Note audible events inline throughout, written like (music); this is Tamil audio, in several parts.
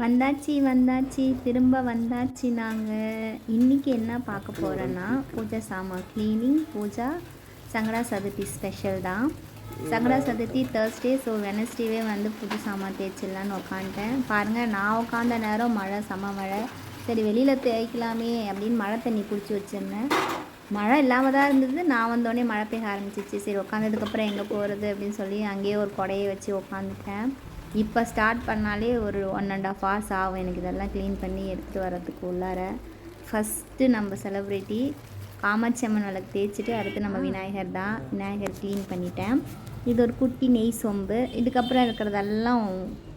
வந்தாச்சு வந்தாச்சு திரும்ப வந்தாச்சு நாங்கள் இன்றைக்கி என்ன பார்க்க போகிறோன்னா பூஜை சாமான் க்ளீனிங் பூஜா சங்கடா சதுர்த்தி ஸ்பெஷல் தான். சங்கடா சதுர்த்தி தேர்ஸ்டே ஸோ வெனஸ்டேவே வந்து புது சாமான் தேய்ச்சிடலான்னு உக்காந்துட்டேன். பாருங்கள் நான் உட்காந்த நேரம் மழை செம மழை. சரி வெளியில் தேய்க்கலாமே அப்படின்னு மழை தண்ணி குடிச்சு வச்சிருந்தேன். மழை இல்லாமல் தான் இருந்தது. நான் வந்தோடனே மழை பெய்ய ஆரம்பிச்சிச்சு. சரி உட்காந்ததுக்கப்புறம் எங்கே போகிறது அப்படின்னு சொல்லி அங்கேயே ஒரு கொடையை வச்சு உட்காந்துட்டேன் இப்போ ஸ்டார்ட் பண்ணாலே ஒரு ஒன் அண்ட் ஆஃப் ஹவர்ஸ் ஆகும். எனக்கு இதெல்லாம் க்ளீன் பண்ணி எடுத்துகிட்டு வர்றதுக்கு உள்ளார. ஃபஸ்ட்டு நம்ம செலிப்ரிட்டி காமாட்சி அம்மன் விளக்கு தேய்ச்சிட்டு அடுத்து நம்ம விநாயகர் தான். விநாயகர் க்ளீன் பண்ணிட்டேன். இது ஒரு குட்டி நெய் சொம்பு. இதுக்கப்புறம் இருக்கிறதெல்லாம்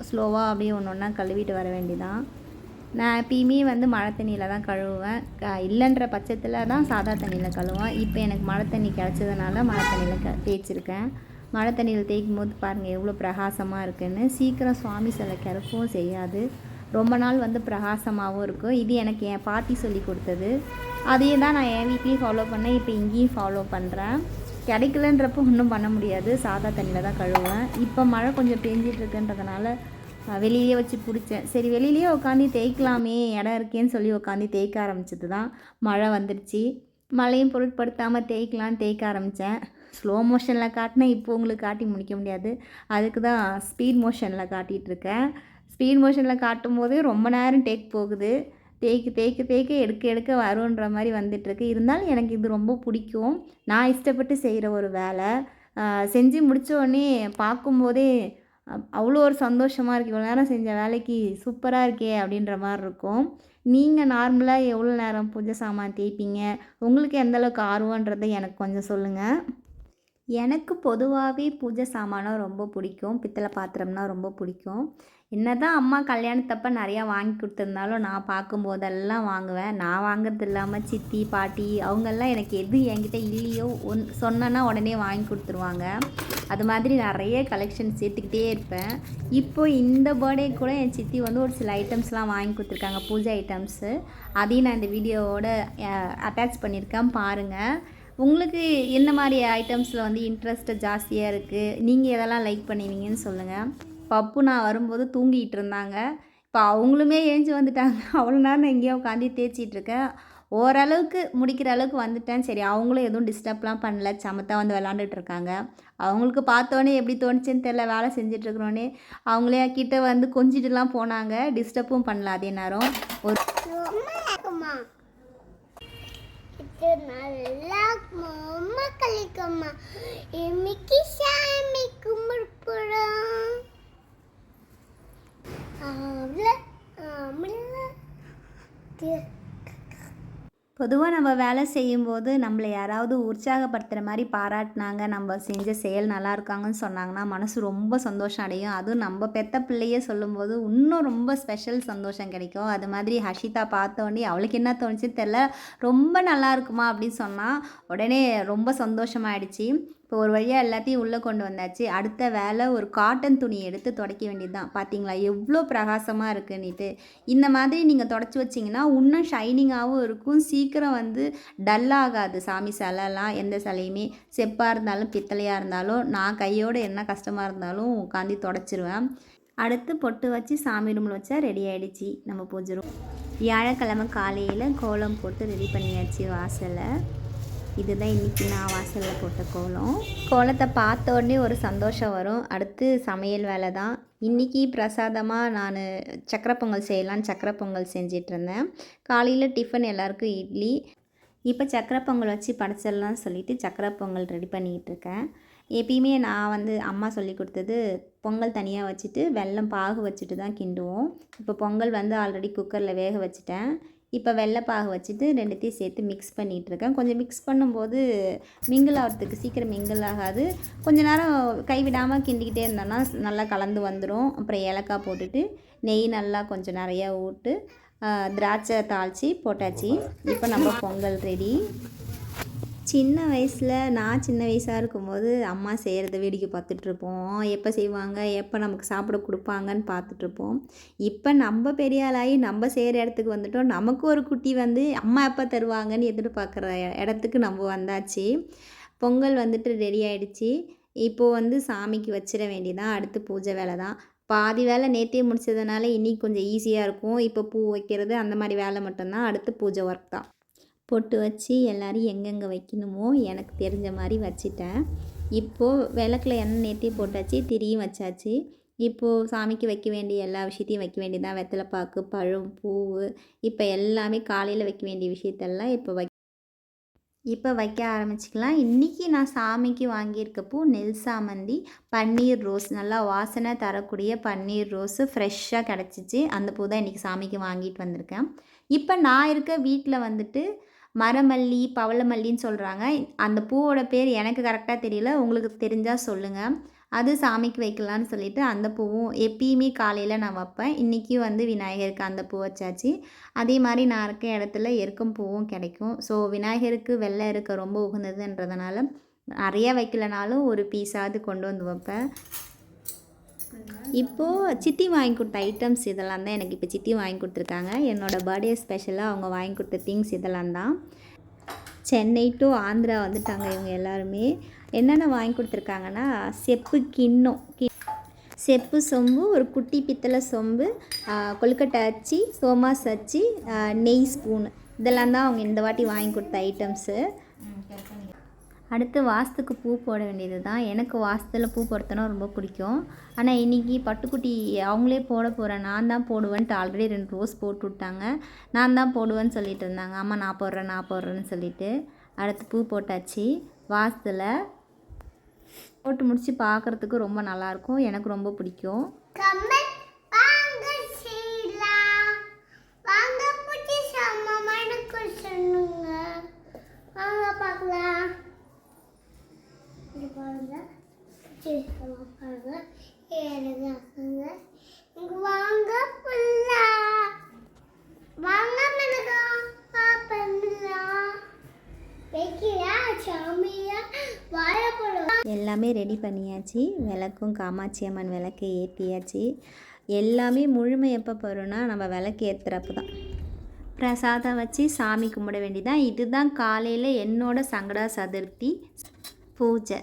ஸ்லோவாக அப்படியே ஒன்று ஒன்றா கழுவிட்டு வர வேண்டியதான் நான் எப்பயுமே வந்து மழை தண்ணியில் தான் கழுவுவேன். இல்லைன்ற பட்சத்தில் தான் சாதா தண்ணியில் கழுவுவேன். இப்போ எனக்கு மழை தண்ணி கிடச்சதுனால மழை தண்ணியில் க தேய்ச்சிருக்கேன். மழை தண்ணியில் தேய்க்கும் போது பாருங்கள் எவ்வளோ பிரகாசமாக இருக்குன்னு. சீக்கிரம் சுவாமி சிலை கிறக்கவும் செய்யாது. ரொம்ப நாள் வந்து பிரகாசமாகவும் இருக்கும். இது எனக்கு என் பாட்டி சொல்லி கொடுத்தது. அதையே தான் நான் என் வீட்லேயும் ஃபாலோ பண்ணேன். இப்போ இங்கேயும் ஃபாலோ பண்ணுறேன் கிடைக்கலன்றப்போ ஒன்றும் பண்ண முடியாது. சாதா தண்ணியில் தான் கழுவுவேன். இப்போ மழை கொஞ்சம் பெஞ்சிட்ருக்குன்றதுனால வெளியிலே வச்சு பிடிச்சேன். சரி வெளியிலேயே உட்காந்து தேய்க்கலாமே. இடம் இருக்கேன்னு சொல்லி உட்காந்து தேய்க்க ஆரம்பிச்சது தான் மழை வந்துடுச்சு. மழையும் பொருட்படுத்தாமல் தேய்க்கலான்னு தேய்க்க ஆரம்பித்தேன் ஸ்லோ மோஷனில் காட்டினேன். இப்போ உங்களுக்கு காட்டி முடிக்க முடியாது. அதுக்கு தான் ஸ்பீட் மோஷனில் காட்டிகிட்ருக்கேன் ஸ்பீட் மோஷனில் காட்டும் போதே ரொம்ப நேரம் டேக் போகுது. தேய்க்கு தேய்க்க தேய்க்க எடுக்க எடுக்க வருன்ற மாதிரி வந்துட்டுருக்கு. இருந்தாலும் எனக்கு இது ரொம்ப பிடிக்கும். நான் இஷ்டப்பட்டு செய்கிற ஒரு வேலை. செஞ்சு முடித்தோடனே பார்க்கும்போதே அவ்வளோ ஒரு சந்தோஷமாக இருக்குது இவ்வளோ நேரம் செஞ்ச வேலைக்கு சூப்பராக இருக்கே அப்படின்ற மாதிரி இருக்கும். நீங்கள் நார்மலாக எவ்வளோ நேரம் பூஜை சாமான் தேய்ப்பீங்க? உங்களுக்கு எந்த அளவுக்கு ஆர்வன்றதை எனக்கு கொஞ்சம் சொல்லுங்கள் எனக்கு பொதுவாகவே பூஜை சாமானம் ரொம்ப பிடிக்கும். பித்தளை பாத்திரம்னா ரொம்ப பிடிக்கும். என்ன தான் அம்மா கல்யாணத்தப்ப நிறையா வாங்கி கொடுத்துருந்தாலும் நான் பார்க்கும்போதெல்லாம் வாங்குவேன். நான் வாங்குறது இல்லாமல் சித்தி பாட்டி அவங்கெல்லாம் எனக்கு எது என்கிட்ட இல்லையோ ஒன் சொன்னேன்னா உடனே வாங்கி கொடுத்துருவாங்க. அது மாதிரி நிறைய கலெக்ஷன் சேர்த்துக்கிட்டே இருப்பேன். இப்போ இந்த பர்த்டே கூட என் சித்தி வந்து ஒரு சில ஐட்டம்ஸ்லாம் வாங்கி கொடுத்துருக்காங்க பூஜை ஐட்டம்ஸு அதையும் நான் இந்த வீடியோவோட அட்டாச் பண்ணியிருக்கேன். பாருங்கள் உங்களுக்கு என்ன மாதிரி ஐட்டம்ஸில் வந்து இன்ட்ரெஸ்ட்டு ஜாஸ்தியாக இருக்குது நீங்கள் எதெல்லாம் லைக் பண்ணுவீங்கன்னு சொல்லுங்கள் பப்பு நான் வரும்போது தூங்கிட்டு இருந்தாங்க. இப்போ அவங்களுமே ஏஞ்சி வந்துட்டாங்க. (laughs) அவ்வளோ நேரம் எங்கேயோ உட்காந்து தேய்ச்சிட்ருக்கேன் ஓரளவுக்கு முடிக்கிற அளவுக்கு வந்துட்டேன். சரி அவங்களும் எதுவும் டிஸ்டர்ப்லாம் பண்ணல. சமத்தா வந்து விளாண்டுட்டு இருக்காங்க. அவங்களுக்கு பார்த்தோன்னே எப்படி தோணுச்சுன்னு தெரில வேலை செஞ்சிட்ருக்குறோன்னே அவங்களே கிட்ட வந்து கொஞ்சிட்டுலாம் போனாங்க. டிஸ்டர்பும் பண்ணல அதே நேரம். ஒரு அம்மா இது நல்லா இருக்குமா அம்மா கலிக்கம்மா இன்னைக்கு சாமி கும்பிடுறோம் அவ்வளோ அவ்வளோ பொதுவாக நம்ம வேலை செய்யும்போது நம்மளை யாராவது உற்சாகப்படுத்துகிற மாதிரி பாராட்டினாங்க நம்ம செஞ்ச செயல் நல்லா இருக்காங்கன்னு சொன்னாங்கன்னா மனசு ரொம்ப சந்தோஷம் அடையும். அதுவும் நம்ம பெத்த பிள்ளையே சொல்லும்போது இன்னும் ரொம்ப ஸ்பெஷல் சந்தோஷம் கிடைக்கும். அது மாதிரி ஹஷிதா பார்த்தோன்னே அவளுக்கு என்ன தோணுச்சு தெரில ரொம்ப நல்லா இருக்குமா அப்படின்னு சொன்னால் உடனே ரொம்ப சந்தோஷமாயிடுச்சு. இப்போ ஒரு வழியாக எல்லாத்தையும் உள்ளே கொண்டு வந்தாச்சு. அடுத்த வேலை ஒரு காட்டன் துணி எடுத்து துடைக்க வேண்டியது தான் பார்த்தீங்களா எவ்வளோ பிரகாசமாக இருக்குன்னுட்டு. இந்த மாதிரி நீங்கள் தொடச்சி வச்சிங்கன்னா இன்னும் ஷைனிங்காகவும் இருக்கும். சீக்கிரம் வந்து டல்லாகாது சாமி சிலைலாம் எந்த சிலையுமே செப்பாக இருந்தாலும் பித்தளையாக இருந்தாலும் நான் கையோடு என்ன கஷ்டமாக இருந்தாலும் உட்காந்து தொடச்சிருவேன். அடுத்து பொட்டு வச்சு சாமி ரூமில் வச்சா ரெடி ஆகிடுச்சி நம்ம பூஜை ரூம் வியாழக்கிழமை காலையில் கோலம் போட்டு ரெடி பண்ணியாச்சு வாசலை இதுதான் இன்றைக்கி நான் வாசலில் போட்ட கோலம். கோலத்தை பார்த்த உடனே ஒரு சந்தோஷம் வரும். அடுத்து சமையல் வேலை தான். இன்றைக்கி பிரசாதமாக நான் சக்கரை பொங்கல் செய்யலான்னு சக்கரை பொங்கல் செஞ்சிட்டு காலையில் டிஃபன் எல்லாருக்கும் இட்லி. இப்போ சக்கரை பொங்கல் வச்சு படைச்சிடலாம்னு சொல்லிவிட்டு சக்கரை பொங்கல் ரெடி பண்ணிக்கிட்டு இருக்கேன். எப்பயுமே நான் வந்து அம்மா சொல்லி கொடுத்தது பொங்கல் தனியாக வச்சுட்டு வெல்லம் பாகு வச்சுட்டு தான் கிண்டுவோம். இப்போ பொங்கல் வந்து ஆல்ரெடி குக்கரில் வேக வச்சுட்டேன். இப்போ வெள்ளைப்பாகு வச்சுட்டு ரெண்டுத்தையும் சேர்த்து மிக்ஸ் பண்ணிகிட்டு இருக்கேன் கொஞ்சம் மிக்ஸ் பண்ணும்போது மிங்கிள் ஆகிறதுக்கு சீக்கிரம் மிங்கிள் ஆகாது. கொஞ்ச நேரம் கைவிடாமல் கிண்டிக்கிட்டே இருந்தோன்னா நல்லா கலந்து வந்துடும் அப்புறம் ஏலக்காய் போட்டுட்டு நெய் நல்லா கொஞ்சம் நிறையா விட்டு ஆஹ், திராட்சை தாளித்து போட்டாச்சு. இப்போ நம்ம பொங்கல் ரெடி. சின்ன வயசில் நான் சின்ன வயசாக இருக்கும்போது அம்மா செய்கிறத வேடிக்கை பார்த்துட்ருப்போம் எப்போ செய்வாங்க? எப்போ நமக்கு சாப்பிட கொடுப்பாங்கன்னு பார்த்துட்ருப்போம் இப்போ நம்ம பெரிய ஆளாகி நம்ம செய்கிற இடத்துக்கு வந்துட்டோம். நமக்கு ஒரு குட்டி வந்து அம்மா எப்போ தருவாங்கன்னு எதிர்பார்க்குற இடத்துக்கு நம்ம வந்தாச்சு. பொங்கல் வந்துட்டு ரெடி ஆகிடுச்சி இப்போது வந்து சாமிக்கு வச்சிட வேண்டியதான் அடுத்து பூஜை வேலை தான். பாதி வேலை நேற்றே முடிச்சதுனால இன்றைக்கி கொஞ்சம் ஈஸியாக இருக்கும். இப்போ பூ வைக்கிறது அந்த மாதிரி வேலை மட்டும்தான். அடுத்து பூஜை ஒர்க் தான். பொட்டு வச்சு எல்லோரும் எங்கெங்கே வைக்கணுமோ எனக்கு தெரிஞ்ச மாதிரி வச்சிட்டேன். இப்போது விளக்குல எண்ணெய் நேற்றே போட்டாச்சு திரியும் வச்சாச்சு. இப்போது சாமிக்கு வைக்க வேண்டிய எல்லா விஷயத்தையும் வைக்க வேண்டியதான் வெத்தலைப்பாக்கு பழம் பூ இப்போ எல்லாமே காலையில் வைக்க வேண்டிய விஷயத்தெல்லாம் இப்போ வை இப்போ வைக்க ஆரம்பிச்சுக்கலாம். இன்றைக்கி நான் சாமிக்கு வாங்கியிருக்க பூ நெல் சாமந்தி பன்னீர் ரோஸ் நல்லா வாசனை தரக்கூடிய பன்னீர் ரோஸு ஃப்ரெஷ்ஷாக கிடச்சிச்சு. அந்த பூ தான் இன்றைக்கி சாமிக்கு வாங்கிட்டு வந்திருக்கேன். இப்போ நான் இருக்க வீட்டில் வந்துட்டு மரமல்லி பவளமல்லின்னு சொல்கிறாங்க அந்த பூவோட பேர் எனக்கு கரெக்டாக தெரியல. உங்களுக்கு தெரிஞ்சால் சொல்லுங்கள் அது சாமிக்கு வைக்கலான்னு சொல்லிட்டு அந்த பூவும் எப்பயுமே காலையில் நான் வைப்பேன். இன்றைக்கும் வந்து விநாயகருக்கு அந்த பூ வச்சாச்சு. அதே மாதிரி நான் இருக்க இடத்துல எருக்கும் பூவும் கிடைக்கும். ஸோ விநாயகருக்கு வெள்ளை இருக்க ரொம்ப உகந்ததுன்றதுனால நிறைய வைக்கலனாலும் ஒரு பீஸாவது கொண்டு வந்து வைப்பேன். இப்போது சித்தி வாங்கி கொடுத்த ஐட்டம்ஸ் இதெல்லாம் தான் எனக்கு இப்போ சித்தி வாங்கி கொடுத்துருக்காங்க. என்னோடய பர்த்டே ஸ்பெஷலாக அவங்க வாங்கி கொடுத்த திங்ஸ் இதெல்லாம் தான். சென்னை டு ஆந்திரா வந்துட்டாங்க இவங்க எல்லாருமே. என்னென்ன வாங்கி கொடுத்துருக்காங்கன்னா செப்பு கிண்ணம் கி செப்பு சொம்பு ஒரு குட்டி பித்தளை சொம்பு கொழுக்கட்டை அச்சு சோமாஸ் அச்சு நெய் ஸ்பூன் இதெல்லாம் தான் அவங்க இந்த வாட்டி வாங்கி கொடுத்த ஐட்டம்ஸு அடுத்து வாஸ்துக்கு பூ போட வேண்டியது தான் எனக்கு வாஸ்துல பூ போடுறதுனா ரொம்ப பிடிக்கும். ஆனால் இன்றைக்கி பட்டுக்குட்டி அவங்களே போட போகிறேன் நான் தான் போடுவேன்ட்டு ஆல்ரெடி ரெண்டு ரோஸ் போட்டு விட்டாங்க. நான் தான் போடுவேன்னு சொல்லிட்டு இருந்தாங்க. ஆமாம் நான் போடுறேன் நான் போடுறேன்னு சொல்லிட்டு அடுத்து பூ போட்டாச்சு. வாஸ்துல போட்டு முடித்து பார்க்குறதுக்கு ரொம்ப நல்லாயிருக்கும் எனக்கு ரொம்ப பிடிக்கும் கமல் வாங்க செய்யலாம் வாங்க புட்டி சமமான சொல்லுங்க வாங்க பார்க்கலாம் இது பாருங்க பாருங்க ஏழுங்க வாங்க வாங்க மிளகா பாப்பா சாமியா வாழைப்பழம் எல்லாமே ரெடி பண்ணியாச்சு. விளக்கும் காமாட்சி அம்மன் விளக்கு ஏற்றியாச்சு எல்லாமே முழுமை எப்போ போகிறோன்னா நம்ம விளக்கு ஏற்றுறப்ப தான் பிரசாதம் வச்சு சாமி கும்பிட வேண்டியதான் இதுதான் காலையில் என்னோட சங்கடா சதுர்த்தி. பூஜை.